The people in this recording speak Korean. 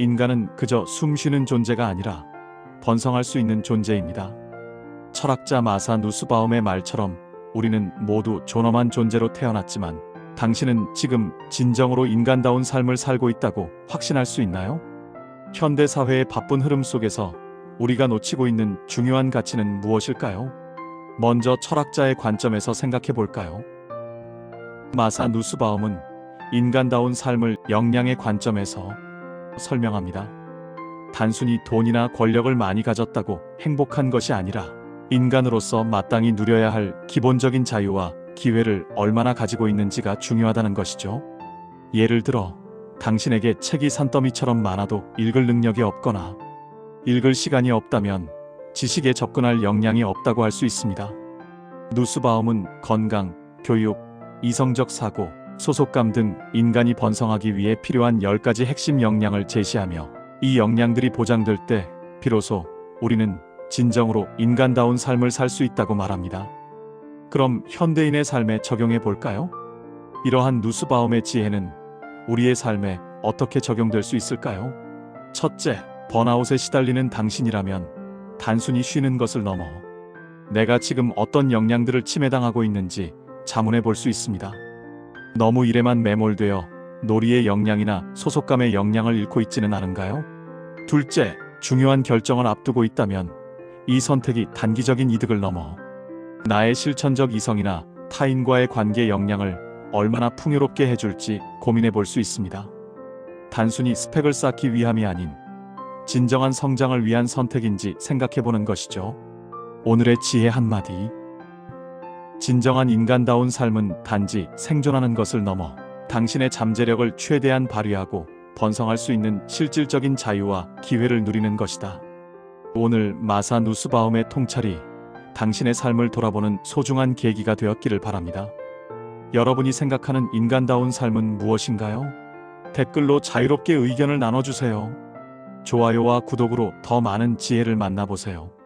인간은 그저 숨 쉬는 존재가 아니라 번성할 수 있는 존재입니다. 철학자 마사 누스바움의 말처럼 우리는 모두 존엄한 존재로 태어났지만 당신은 지금 진정으로 인간다운 삶을 살고 있다고 확신할 수 있나요? 현대 사회의 바쁜 흐름 속에서 우리가 놓치고 있는 중요한 가치는 무엇일까요? 먼저 철학자의 관점에서 생각해 볼까요? 마사 누스바움은 인간다운 삶을 역량의 관점에서 설명합니다. 단순히 돈이나 권력을 많이 가졌다고 행복한 것이 아니라 인간으로서 마땅히 누려야 할 기본적인 자유와 기회를 얼마나 가지고 있는지가 중요하다는 것이죠. 예를 들어 당신에게 책이 산더미처럼 많아도 읽을 능력이 없거나 읽을 시간이 없다면 지식에 접근할 역량이 없다고 할 수 있습니다. 누스바움은 건강, 교육, 이성적 사고, 소속감 등 인간이 번성하기 위해 필요한 10가지 핵심 역량을 제시하며 이 역량들이 보장될 때 비로소 우리는 진정으로 인간다운 삶을 살 수 있다고 말합니다. 그럼 현대인의 삶에 적용해 볼까요? 이러한 누스바움의 지혜는 우리의 삶에 어떻게 적용될 수 있을까요? 첫째, 번아웃에 시달리는 당신이라면 단순히 쉬는 것을 넘어 내가 지금 어떤 역량들을 침해당하고 있는지 자문해 볼 수 있습니다. 너무 일에만 매몰되어 놀이의 역량이나 소속감의 역량을 잃고 있지는 않은가요? 둘째, 중요한 결정을 앞두고 있다면 이 선택이 단기적인 이득을 넘어 나의 실천적 이성이나 타인과의 관계 역량을 얼마나 풍요롭게 해줄지 고민해 볼 수 있습니다. 단순히 스펙을 쌓기 위함이 아닌 진정한 성장을 위한 선택인지 생각해 보는 것이죠. 오늘의 지혜 한마디. 진정한 인간다운 삶은 단지 생존하는 것을 넘어 당신의 잠재력을 최대한 발휘하고 번성할 수 있는 실질적인 자유와 기회를 누리는 것이다. 오늘 마사 누스바움의 통찰이 당신의 삶을 돌아보는 소중한 계기가 되었기를 바랍니다. 여러분이 생각하는 인간다운 삶은 무엇인가요? 댓글로 자유롭게 의견을 나눠주세요. 좋아요와 구독으로 더 많은 지혜를 만나보세요.